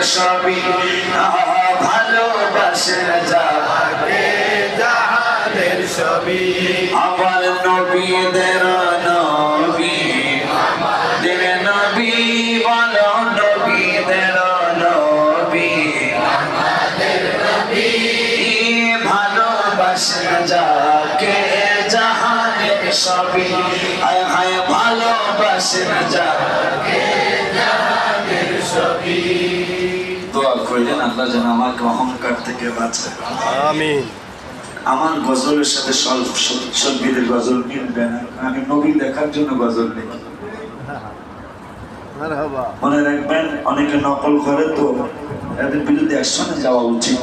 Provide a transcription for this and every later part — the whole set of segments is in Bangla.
নবী ভালোবাসে যাকে যাহাদের সবই যাকে জাহানের সবই। হায় ভালোবাসে যাকে জাহানের সবই। দোয়া করলেন আল্লাহ যেন আমাকে অহংকার থেকে বাঁচায়। আমিন। আমার গজলের সাথে গজল মিলবে না। আমি নবী দেখার জন্য গজল লিখি। মনে রাখবেন অনেকে নকল করে তো এদের বিরুদ্ধে একসঙ্গে যাওয়া উচিত।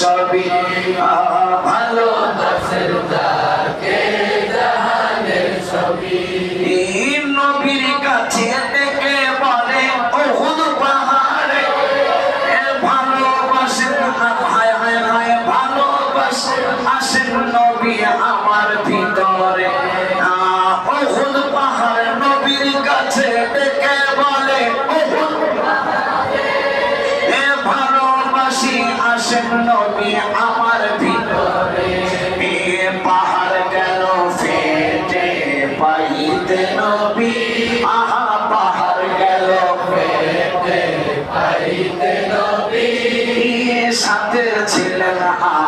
সবই সবই নবীর কাছে ডেকে বলে ওহুদ পাহাড়ে ভালোবাসেন হায় হায় হায় ভালোবাসেন আসেন নবী আমার ভিতরে। ওহুদ পাহাড় নবীর কাছে আসেন নবী আমার ভিতরে। এ পাহাড় গেল ফেটে পাইতে নবী। আহা পাহাড় গেল ফেটে পাইতে নবী। সাথে ছিলেন আবু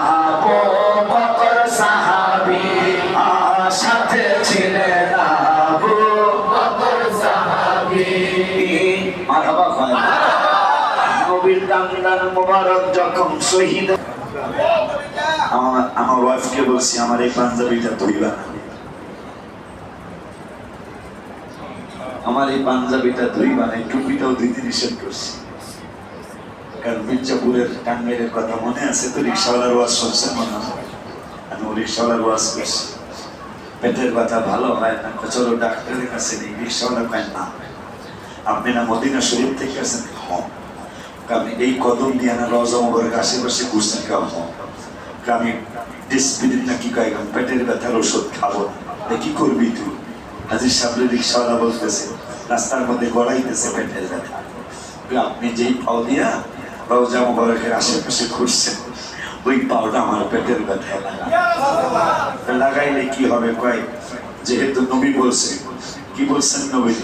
আমার ওয়াইফকে বলছি, আমার এই পাঞ্জাবিটা ধুইবা। আমার এই পাঞ্জাবিটা ধুইবা না টুপিটাও ধুইতে নিষেধ করছি। কারণ মির্জাপুরের টাঙ্গাইলের কথা মনে আছে, তো রিক্সাওয়ালার ওয়াজ শুনছেন মনে হয়। আমি ও রিক্সাওয়ালার ওয়াজ করছি। পেটের ব্যথা ভালো হয় না চলো ডাক্তারের কাছে নেই, রিক্সাওয়ালা কয়, না, আপনি না মদিনা শরীফ থেকে আসেন? হ্যাঁ। আমি এই কদম দিয়ে না রজা মোবারক আশেপাশে ঘুরছেন কাউ আমি ডিসপিলিন না কি কয় আমি পেটের ব্যথার ওষুধ খাব না কি করবি তুই হাজির সামনে রিক্সাওয়ালা বলতেছে রাস্তার মধ্যে গড়াইতেছে পেটের ব্যথা আপনি যেই পাও দিয়া রওজা মোবারকের আশেপাশে ঘুরছেন ওই পাওটা আমার পেটের ব্যথায় লাগা লাগাইলে কি হবে কয় যেহেতু নবী বলছে কি বলছেন নবী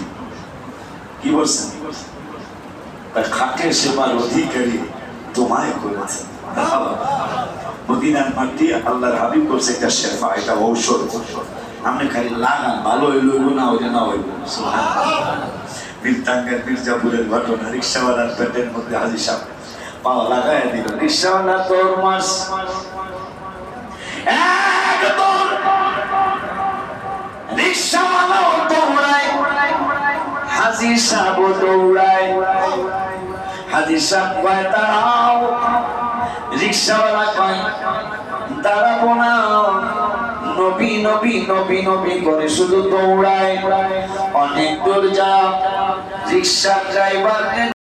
কি বলছেন তার খাটের সেবার অধিকারী তোমায় করেছে। মদিনার মাটি আল্লাহর হাবিব বলছে, এটা শেফা, এটা ঔষধ। আপনি খালি লাগান ভালো হইল হইব না হইলে না হইব বীরতাঙ্গের মির্জাপুরের ঘটনা, রিক্সাওয়ালার পেটের মধ্যে হাজি সাহেব পাওয়া লাগাই দিল, রিক্সাওয়ালা, তোর মাস রিক্সাওয়ালাও দৌড়ায় হাজি সাহেব দৌড়ায়। দৌড়ায়। অনেক দূর যা রিক্সা ড্রাইভার